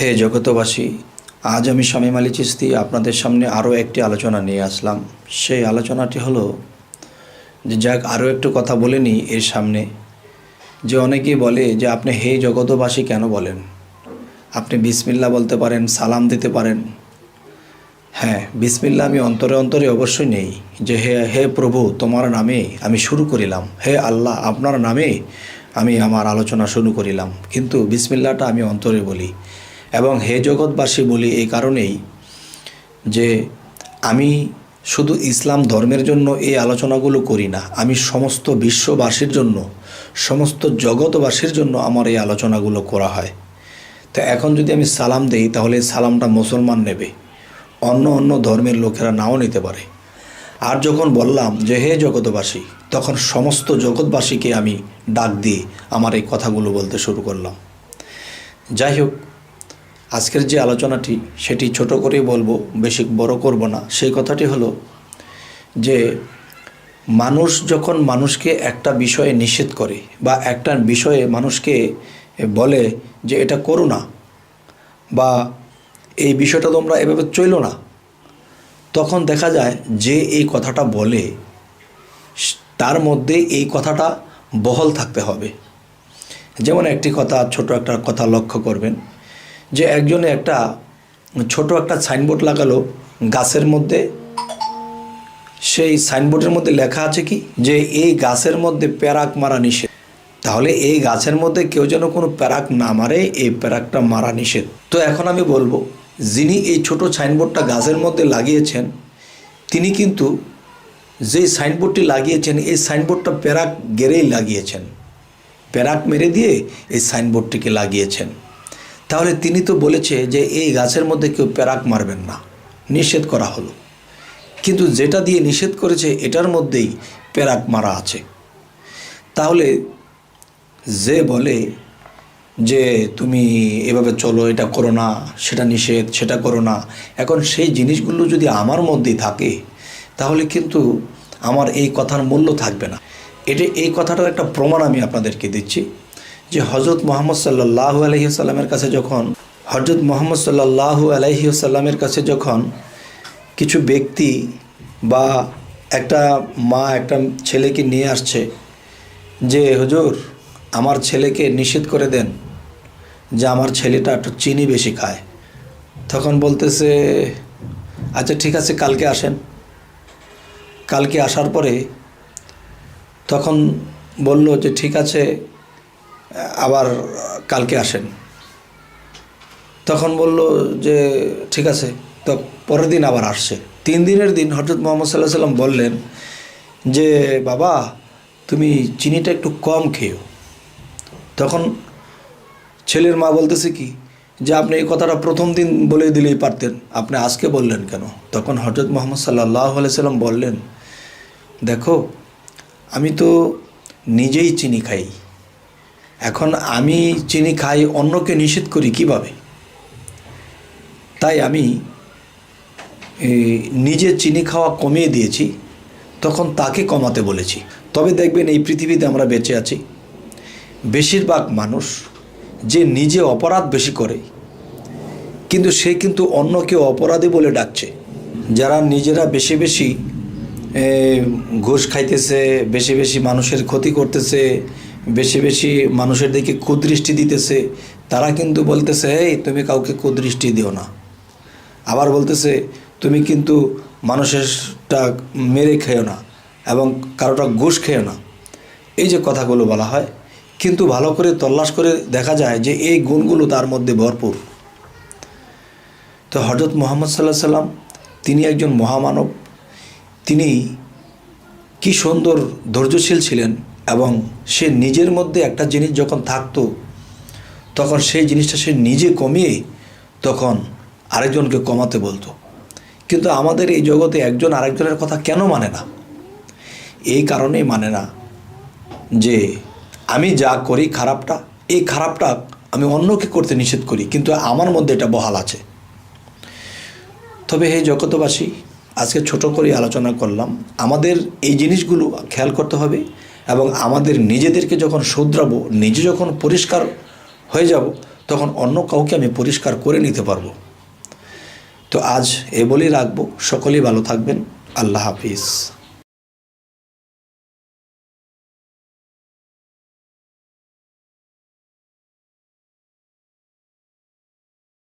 হে জগতবাসী আজ আমি শামীম আলী চিস্তি আপনাদের সামনে আরও একটি আলোচনা নিয়ে আসলাম। সেই আলোচনাটি হলো যে যাক, আরও একটু কথা বলে নিই এর সামনে। যে অনেকেই বলে যে, আপনি হে জগতবাসী কেন বলেন? আপনি বিসমিল্লা বলতে পারেন, সালাম দিতে পারেন। হ্যাঁ বিসমিল্লা আমি অন্তরে অন্তরে অবশ্যই নেই। যে হে হে প্রভু, তোমার নামে আমি শুরু করিলাম। হে আল্লাহ, আপনার নামে আমি আমার আলোচনা শুরু করিলাম। কিন্তু বিসমিল্লাটা আমি অন্তরে বলি। এবং হে জগৎবাসী বলি, এই কারণেই যে আমি শুধু ইসলাম ধর্মের জন্য এই আলোচনাগুলো করি না, আমি সমস্ত বিশ্ববাসীর জন্য, সমস্ত জগৎবাসীর জন্য আমার এই আলোচনাগুলো করা হয়। তো এখন যদি আমি সালাম দেই, তাহলে সালামটা মুসলমান নেবে, অন্য অন্য ধর্মের লোকেরা নাও নিতে পারে। আর যখন বললাম যে হে জগৎবাসী, তখন সমস্ত জগৎবাসীকে আমি ডাক দিয়ে আমার এই কথাগুলো বলতে শুরু করলাম। যাই হোক আজকের যে আলোচনাটি, সেটি ছোট করেই বলব, বেশি বড় করব না। সেই কথাটি হলো যে, মানুষ যখন মানুষকে একটা বিষয়ে নিষেধ করে বা একটা বিষয়ে মানুষকে বলে যে এটা করো না বা এই বিষয়টা তোমরা এভাবে চইলো না, তখন দেখা যায় যে এই কথাটা বলে, তার মধ্যে এই কথাটা বহল থাকতে হবে। যেমন একটি কথা, ছোট একটা কথা লক্ষ্য করবেন। যে একজনে একটা ছোট একটা সাইনবোর্ড লাগালো গাছের মধ্যে। সেই সাইনবোর্ডের মধ্যে লেখা আছে কি? যে এই গাছের মধ্যে প্যারাক মারা নিষেধ। তাহলে এই গাছের মধ্যে কেউ যেন কোনো প্যারাক না মারে, এই প্যারাকটা মারা নিষেধ। তো এখন আমি বলব, যিনি এই ছোট সাইনবোর্ডটা গাছের মধ্যে লাগিয়েছেন, তিনি কিন্তু যে সাইনবোর্ডটি লাগিয়েছেন, এই সাইনবোর্ডটা প্যারাক গেরেই লাগিয়েছেন। প্যারাক মেরে দিয়ে এই সাইনবোর্ডটিকে লাগিয়েছেন। তাহলে তিনি তো বলেছে যে এই গাছের মধ্যে কেউ প্যারাক মারবেন না। নিষেধ করা হলো। কিন্তু যেটা দিয়ে নিষেধ করেছে, এটার মধ্যেই প্যারাক মারা আছে। তাহলে যে বলে যে তুমি এভাবে চলো, এটা করো না, সেটা নিষেধ, সেটা করো না, এখন সেই জিনিসগুলো যদি আমার মধ্যেই থাকে, তাহলে কিন্তু আমার এই কথার মূল্য থাকবে না। এটা, এই কথাটার একটা প্রমাণ আমি আপনাদেরকে দিচ্ছি। যে হজরত মোহাম্মদ সাল্লাহ আলহিসাল্লামের কাছে যখন হজরত মোহাম্মদ সাল্লাহ আলহিসাল্লামের কাছে যখন কিছু ব্যক্তি বা একটা মা, একটা ছেলেকে নিয়ে আসছে, যে, হুজুর, আমার ছেলেকে নিষেধ করে দেন যে আমার ছেলেটা একটু চিনি বেশি খায়। তখন বলতেছে আচ্ছা ঠিক আছে, কালকে আসেন। কালকে আসার পরে তখন বলল যে, ঠিক আছে আবার কালকে আসেন। তখন বলল যে, ঠিক আছে, তো পরের দিন আবার আসছে। তিন দিনের দিন হজরত মোহাম্মদ সাল্লাহ সাল্লাম বললেন যে, বাবা, তুমি চিনিটা একটু কম খেও তখন ছেলের মা বলতেছে কি, যে, আপনি এই কথাটা প্রথম দিন বলে দিলেই পারতেন, আপনি আজকে বললেন কেন? তখন হজরত মোহাম্মদ সাল্লাহ সাল্লাম বললেন, দেখো, আমি তো নিজেই চিনি খাই। এখন আমি চিনি খাই, অন্যকে নিষেধ করি কীভাবে? তাই আমি নিজে চিনি খাওয়া কমিয়ে দিয়েছি, তখন তাকে কমাতে বলেছি। তবে দেখবেন এই পৃথিবীতে আমরা বেঁচে আছি। বেশিরভাগ মানুষ যে নিজে অপরাধ বেশি করে, কিন্তু সে কিন্তু অন্যকে অপরাধী বলে ডাকছে। যারা নিজেরা বেশি বেশি ঘুষ খাইতেছে, বেশি বেশি মানুষের ক্ষতি করতেছে বেশি বেশি মানুষের দিকে কুদৃষ্টি দিতেছে, তারা কিন্তু বলতেছে, এই, তুমি কাউকে কুদৃষ্টি দিও না। আবার বলতেছে, তুমি কিন্তু মানুষেরটা মেরে খেও না এবং কারোটা ঘুষ খেও না। এই যে কথাগুলো বলা হয়, কিন্তু ভালো করে তল্লাশ করে দেখা যায় যে এই গুণগুলো তার মধ্যে ভরপুর। তো হজরত মোহাম্মদ সাল্লাহ সাল্লাম, তিনি একজন মহামানব, তিনি কি সুন্দর ধৈর্যশীল ছিলেন এবং সে নিজের মধ্যে একটা জিনিস যখন থাকতো, তখন সেই জিনিসটা সে নিজে কমিয়ে তখন আরেকজনকে কমাতে বলতো। কিন্তু আমাদের এই জগতে একজন আরেকজনের কথা কেন মানে না? এই কারণেই মানে না যে আমি যা করি খারাপটা, এই খারাপটা আমি অন্যকে করতে নিষেধ করি, কিন্তু আমার মধ্যে এটা বহাল আছে। তবে হে জগতবাসী আজকে ছোট করে আলোচনা করলাম, আমাদের এই জিনিসগুলো খেয়াল করতে হবে। এবং আমাদের নিজেদেরকে যখন শুধরাবো, নিজে যখন পরিষ্কার হয়ে যাব, তখন অন্য কাউকে আমি পরিষ্কার করে নিতে পারব। তো আজ এ বলেই রাখব, সকলেই ভালো থাকবেন। আল্লাহ হাফিজ।